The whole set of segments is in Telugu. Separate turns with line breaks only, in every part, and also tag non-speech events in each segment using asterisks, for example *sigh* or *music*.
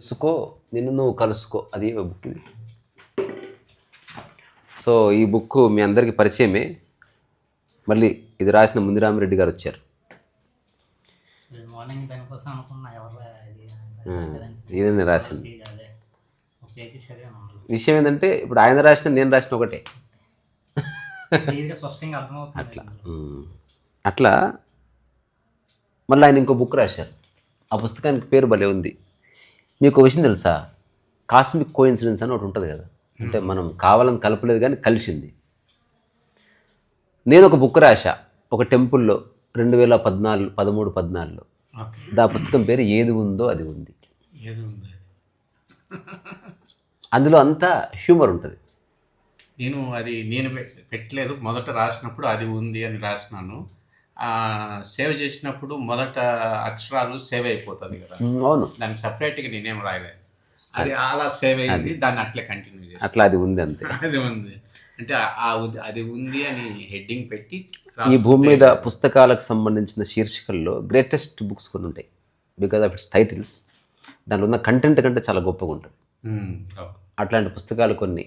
కలుసుకో నిన్ను నువ్వు కలుసుకో. అది బుక్ ఇది. సో ఈ బుక్ మీ అందరికీ పరిచయమే. మళ్ళీ ఇది రాసిన ముందిరామిరెడ్డి గారు వచ్చారు.
మార్నింగ్ దానికోసం అనుకున్నా ఎవరు ఇది?
ఈయన రాసింది. విషయం ఏంటంటే ఇప్పుడు ఆయన రాసిన నేను రాసిన ఒకటే. అట్లా. అట్లా మళ్ళీ ఆయన ఇంకో బుక్ రాశారు. ఆ పుస్తకానికి పేరు భలే ఉంది. మీకు ఒక విషయం తెలుసా? కాస్మిక్ కోఇన్సిడెన్స్ అని ఒకటి ఉంటుంది కదా. అంటే మనం కావాలని కలపలేదు కానీ కలిసింది. నేను ఒక బుక్ రాశా ఒక టెంపుల్లో రెండు వేల పద్నాలుగు పదమూడు పద్నాలుగులో. దా పుస్తకం పేరు ఏది ఉందో అది ఉంది.
ఏది ఉంది?
అందులో అంతా హ్యూమర్ ఉంటుంది.
నేను అది నేను పెట్- పెట్టలేదు. మొదట రాసినప్పుడు అది ఉంది అని రాసినాను. సేవ్ చేసినప్పుడు మొదట అక్షరాలు సేవ్ అయిపోతుంది కదా.
అవును.
దానికి సపరేట్గా నేనేం రాయలేదు. అది అలా సేవ్ అయింది దాన్ని అట్లే కంటిన్యూ చేస్తాను
అట్లా అది ఉంది అంతే.
అది ఉంది. అంటే అది ఉంది అని హెడ్డింగ్ పెట్టి
ఈ భూమి మీద పుస్తకాలకు సంబంధించిన శీర్షికల్లో గ్రేటెస్ట్ బుక్స్ కొన్ని ఉంటాయి. బికాజ్ ఆఫ్ ఇట్స్ టైటిల్స్ దాంట్లో ఉన్న కంటెంట్ కంటే చాలా గొప్పగా ఉంటుంది. అట్లాంటి పుస్తకాలు కొన్ని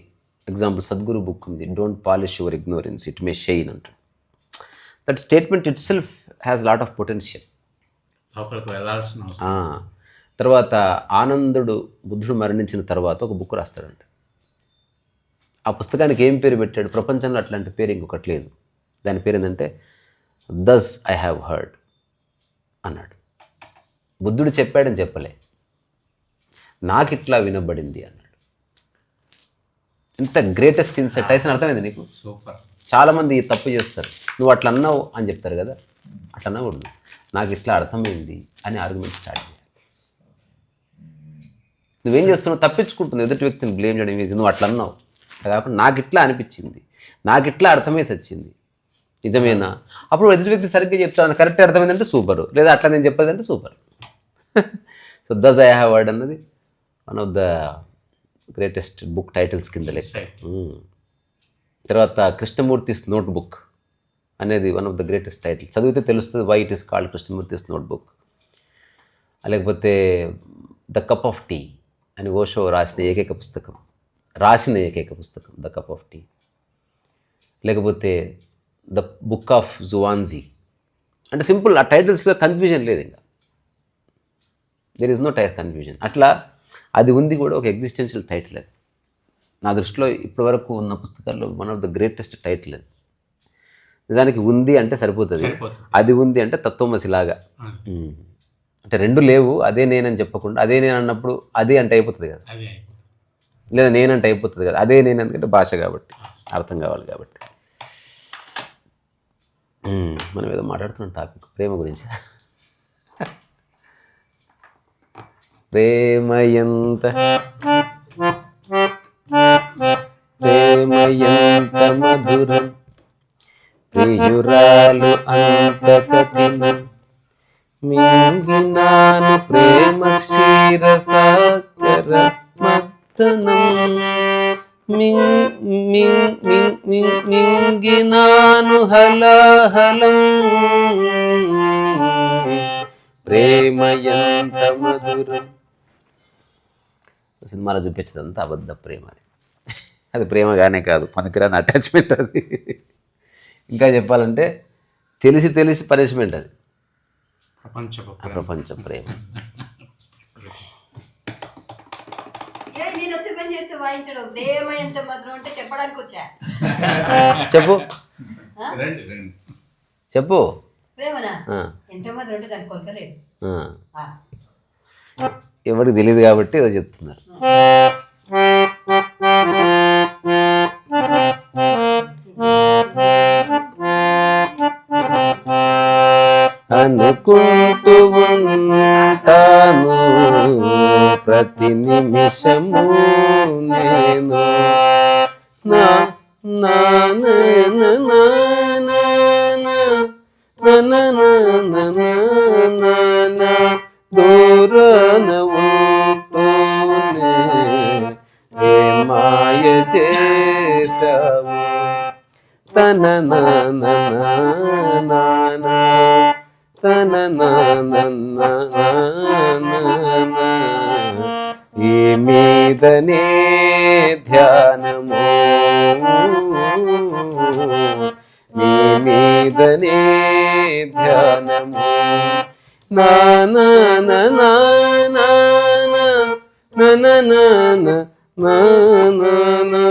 ఎగ్జాంపుల్ సద్గురు బుక్ ఉంది don't polish your ignorance it may shine అంటాడు that statement itself has lot of potential
లోపలికి వెళ్ళాల్సిన అవసరం.
తర్వాత ఆనందుడు బుద్ధుడు మరణించిన తర్వాత ఒక బుక్ రాస్తాడంట. ఆ పుస్తకానికి ఏం పేరు పెట్టాడు? ప్రపంచంలో అట్లాంటి పేరు ఇంకొకటి లేదు. దాని పేరు ఏంటంటే దస్ ఐ హ్యావ్ హర్డ్ అన్నాడు. బుద్ధుడు చెప్పాడని చెప్పలే. నాకు ఇట్లా వినబడింది అన్నాడు. ఇంత గ్రేటెస్ట్ ఇన్సెట్ టైసన్ అర్థమైంది నీకు?
సూపర్.
చాలామంది తప్పు చేస్తారు. నువ్వు అట్లా అన్నావు అని చెప్తారు కదా. అట్లా అన్నకూడదు నాకు ఇట్లా అర్థమైంది అని ఆర్గ్యుమెంట్ స్టార్ట్ చేయాలి. నువ్వేం చేస్తున్నావు? తప్పించుకుంటున్నావు. ఎదుటి వ్యక్తిని బ్లేమ్ చేయడం ఈజీ నువ్వు అట్లా అన్నావు. కాకుండా నాకు ఇట్లా అనిపించింది. నాకు ఇట్లా అర్థమేసి వచ్చింది నిజమేనా? అప్పుడు ఎదుటి వ్యక్తి సరిగ్గా చెప్తాను కరెక్ట్ అర్థమైందంటే సూపర్ లేదా అట్లా నేను చెప్పేదంటే super so thus I have word అన్నది one of the greatest book titles కింద లెక్క. తర్వాత కృష్ణమూర్తిస్ నోట్ బుక్ అనేది one of the greatest title చదివితే తెలుస్తుంది why it is called Krishnamurti's notebook లేకపోతే ద కప్ ఆఫ్ టీ అని ఓషో రాసిన ఏకైక పుస్తకం. రాసిన ఏకైక పుస్తకం ద కప్ ఆఫ్ టీ. లేకపోతే ద బుక్ ఆఫ్ జువాన్జీ. అంటే సింపుల్ ఆ టైటిల్స్లో కన్ఫ్యూజన్ లేదు ఇంకా. There is no tier confusion అట్లా అది ఉంది కూడా ఒక ఎగ్జిస్టెన్షియల్ టైటిల్ అది. నా దృష్టిలో ఇప్పటివరకు ఉన్న పుస్తకాల్లో one of the greatest title అది. నిజానికి ఉంది అంటే సరిపోతుంది. అది ఉంది అంటే తత్వమసిలాగా ఉమ్. అంటే రెండు లేవు అదే నేనని చెప్పకుండా అదే నేను అన్నప్పుడు అదే అంటే అయిపోతుంది కదా. లేదా నేనంటే అయిపోతుంది కదా. అదే నేను ఎందుకంటే భాష కాబట్టి అర్థం కావాలి కాబట్టి. మనం ఏదో మాట్లాడుతున్న టాపిక్ ప్రేమ గురించి. *laughs* ప్రేమ ఎంత మధురం. ప్రియురాలు అంత కఠినం. మింగినాను ప్రేమ క్షీర సాగర మత్తనం మిం- మిం- మిం- మిం- మింగినాను హలాహలం. ప్రేమ ఎంత మధురం. సినిమాలో చూపించదంతా అబద్ధ ప్రేమ అది ప్రేమగానే కాదు పనికిరాని అటాచ్మెంట్ అది. ఇంకా చెప్పాలంటే తెలిసి తెలిసి పనిష్మెంట్ అది. ప్రపంచ ప్రపంచ ప్రేమ. చెప్పు. చెప్పు. ఎవరికి తెలియదు కాబట్టి ఏదో చెప్తున్నారు. అనుకుంటూ ఉంటాను ప్రతి నిమిషము నేను దూరన మాయ చేసావు తన నా ఈ మీదనే ధ్యానము నీ మీదనే ధ్యానము నానా నానా నానా నానా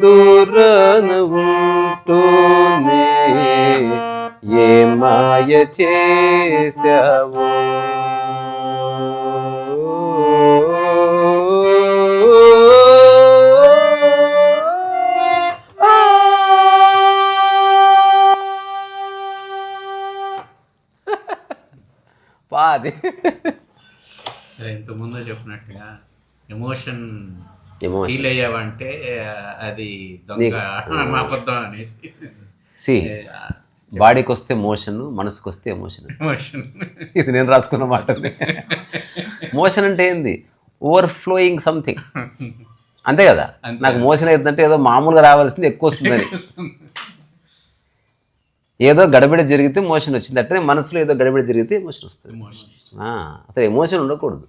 దూరను ఉంటూనే ఏ మాయ చేశావో? పాది.
ఇంతకుముందు చెప్పినట్టుగా ఎమోషన్ ఫీల్ అయ్యావంటే అది దొంగ అబద్ధం అనేసి.
బాడీకి వస్తే మోషన్ మనసుకు వస్తే ఎమోషన్ ఇది నేను రాసుకున్న మాట మోషన్ అంటే ఏంది? Overflowing something. అంతే కదా. నాకు మోషన్ అవుతుందంటే ఏదో మామూలుగా రావాల్సింది ఎక్కువ వస్తుందని ఏదో గడబిడ జరిగితే మోషన్ వచ్చింది. అంటే మనసులో ఏదో గడబిడ జరిగితే ఎమోషన్ వస్తుంది. అసలు ఎమోషన్ ఉండకూడదు.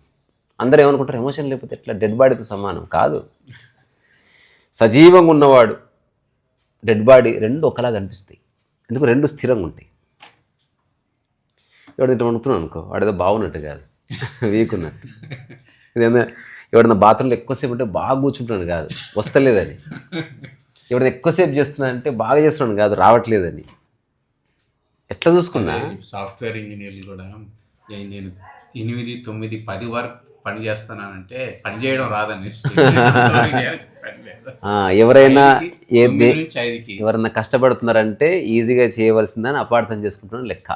అందరూ ఏమనుకుంటారు? ఎమోషన్ లేకపోతే ఎట్లా డెడ్ బాడీతో సమానం? కాదు. సజీవంగా ఉన్నవాడు డెడ్ బాడీ రెండు ఒకలా కనిపిస్తాయి ఎందుకు రెండు స్థిరంగా ఉంటాయి ఎవడ ఇట్లా వండుతున్నాను అనుకో వాడేదో బాగున్నట్టు కాదు. వీక్ ఉన్నట్టు ఇదేదో ఎవడన్నా బాత్రూంలో ఎక్కువసేపు ఉంటే బాగా కూర్చుంటున్నాను కాదు. వస్తలేదని. ఎవడన్నా ఎక్కువసేపు చేస్తున్నా అంటే బాగా చేస్తున్నాను కాదు రావట్లేదని. ఎట్లా చూసుకున్నా?
సాఫ్ట్వేర్ ఇంజనీర్లు కూడా నేను ఎనిమిది తొమ్మిది పది వరకు పని చేస్తున్నానంటే పని చేయడం రాదని *laughs*
ఎవరైనా ఎవరన్నా కష్టపడుతున్నారంటే ఈజీగా చేయవలసిందని అపార్థం చేసుకుంటున్న లెక్క.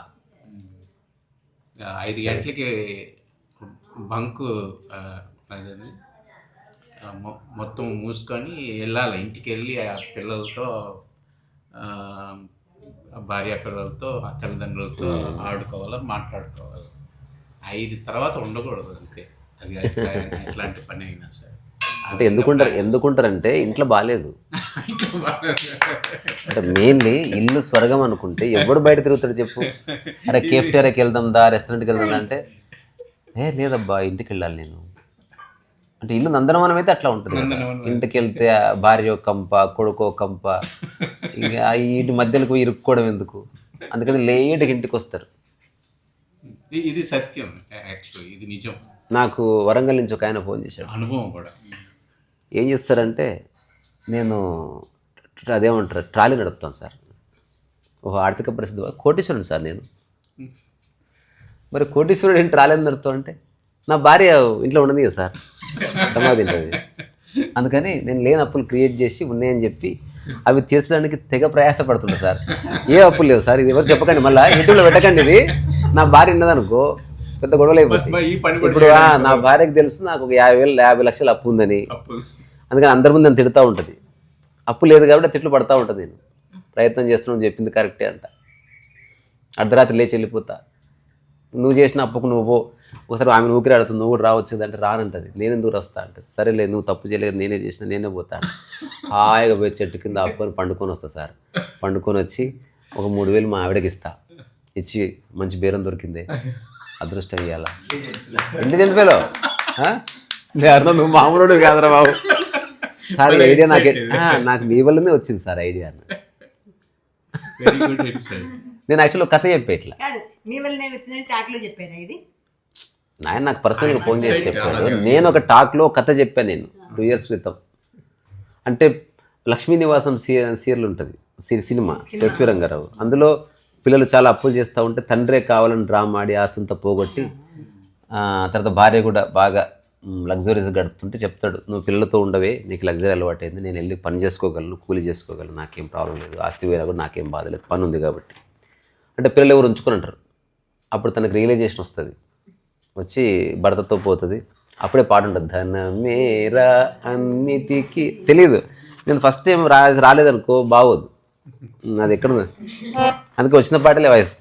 ఐదు గంటలకి బంకు మొత్తం మూసుకొని వెళ్ళాలి. ఇంటికి వెళ్ళి ఆ పిల్లలతో భార్య పిల్లలతో ఆ తల్లిదండ్రులతో ఆడుకోవాలి మాట్లాడుకోవాలి. ఐదు తర్వాత ఉండకూడదు అంతే. అది ఎట్లా- ఎట్లాంటి పని అయినా సరే.
అంటే ఎందుకుంటారు? ఎందుకుంటారంటే ఇంట్లో బాగాలేదు *laughs* అంటే మెయిన్లీ ఇల్లు స్వర్గం అనుకుంటే ఎవడు బయట తిరుగుతాడు చెప్పు? అరే కేఫ్టేరియాకి వెళ్దాం దా రెస్టారెంట్కి వెళ్దాం దా అంటే ఏ లేదబ్బా ఇంటికి వెళ్ళాలి నేను. అంటే ఇల్లు నందనవనం అయితే అట్లా ఉంటుంది. ఇంటికి వెళ్తే భార్య ఒక కంప కొడుకో కంప. ఇంకా ఇంటి మధ్యలో ఇరుక్కోవడం ఎందుకు? అందుకని లేట్గా ఇంటికి వస్తారు.
ఇది సత్యం యాక్చువల్లీ ఇది నిజం.
నాకు వరంగల్ నుంచి ఒక ఆయన ఫోన్ చేశాడు.
అనుభవం కూడా.
ఏం చేస్తారంటే నేను అదేమంటారు ట్రాలీ నడుపుతాను సార్. ఒక ఆర్థిక పరిస్థితి కోటీశ్వరుడు సార్ నేను. మరి కోటీశ్వరుడు ఏంటి ట్రాలీ నడుపుతావు అంటే నా భార్య ఇంట్లో ఉండదు కదా సార్. సమాధి అందుకని నేను లేని అప్పులు క్రియేట్ చేసి ఉన్నాయని చెప్పి అవి తీర్చడానికి తెగ ప్రయాసపడుతున్నా సార్. ఏ అప్పులు లేవు సార్ ఇది ఎవరు చెప్పకండి మళ్ళీ యూట్యూబ్లో పెట్టకండి ఇది. నా భార్య ఉన్నదనుకో పెద్ద గొడవలు అయిపోతాయి. ఇప్పుడు నా భార్యకి తెలుసు నాకు ఒక యాభై వేలు యాభై లక్షలు అప్పు ఉందని. అందుకని అందరి ముందు నన్ను తిడుతూ ఉంటుంది. అప్పు లేదు కాబట్టి తిట్లు పడతా ఉంటుంది నేను. ప్రయత్నం చేస్తున్నావు చెప్పింది కరెక్టే అంట. అర్ధరాత్రి లేచి వెళ్ళిపోతా. నువ్వు చేసిన అప్పుకు నువ్వు. ఒకసారి ఆమె ఊపిరి ఆడుతుంది నువ్వు కూడా రావచ్చు అంటే రానంటది. నేను ఎందుకు వస్తా అంటది. సరేలే నువ్వు తప్పు చేయలేదు నేనే చేసిన నేనే పోతాను హాయిగా పోయి చెట్టు కింద ఆపుకొని పండుకొని వస్తా సార్. పండుకొని వచ్చి ఒక మూడు వేలు మా ఆవిడకి ఇస్తా. ఇచ్చి మంచి బేరం దొరికింది. అదృష్టం ఇవ్వాలా ఇంటి తిండిపోయాలో అర్థం నువ్వు మామూలు కాదురా బాబు. సార్ ఐడియా నాకు ఆ, నాకు మీ వల్లనే వచ్చింది సార్ ఐడియా నేను యాక్చువల్లీ కథ చెప్పే ఇట్లా.
కాదు మీ వల్ల నేను వచ్చిందని టాక్లో చెప్పారా ఇది?
నాయన నాకు పర్సనల్గా ఫోన్ చేసి చెప్పాడు. నేను ఒక టాక్లో కథ చెప్పాను నేను టూ ఇయర్స్ క్రితం. అంటే లక్ష్మీ నివాసం సీ సీరియల్ ఉంటుంది. సినిమా శశి రంగారావు అందులో పిల్లలు చాలా అప్పులు చేస్తూ ఉంటే తండ్రే కావాలని డ్రామా ఆడి ఆస్తంతా పోగొట్టి తర్వాత భార్య కూడా బాగా లగ్జరీస్ గడుపుతుంటే చెప్తాడు నువ్వు పిల్లలతో ఉండవే నీకు లగ్జరీ అలవాటైంది నేను వెళ్ళి పని చేసుకోగలను కూలి చేసుకోగలను నాకేం ప్రాబ్లం లేదు ఆస్తి వేలా కూడా నాకేం బాధ లేదు పని ఉంది కాబట్టి. అంటే పిల్లలు ఎవరు ఉంచుకొని అంటారు అప్పుడు తనకు రియలైజేషన్ వస్తుంది. వచ్చి భర్తతో పోతుంది. అప్పుడే పాట ఉంటుంది ధనమేరా అన్నిటికీ తెలియదు నేను ఫస్ట్ టైం రా రాలేదనుకో బాగోదు. అది ఎక్కడ ఉంది? అందుకే వచ్చిన పాటలే వాయిస్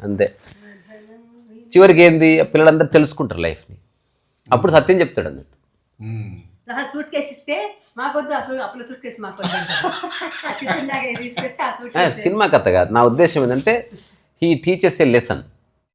అంతే. చివరికి ఏంది? పిల్లలందరూ తెలుసుకుంటారు లైఫ్ని. అప్పుడు సత్యం చెప్తాడు అన్నట్టు.
సూట్ కేసు ఇస్తే మాకొద్దు అప్పుల సూట్ కేసు మాకొద్దు
సినిమా కథ కాదు. నా ఉద్దేశం ఏంటంటే హీ టీచర్స్ ఏ లెసన్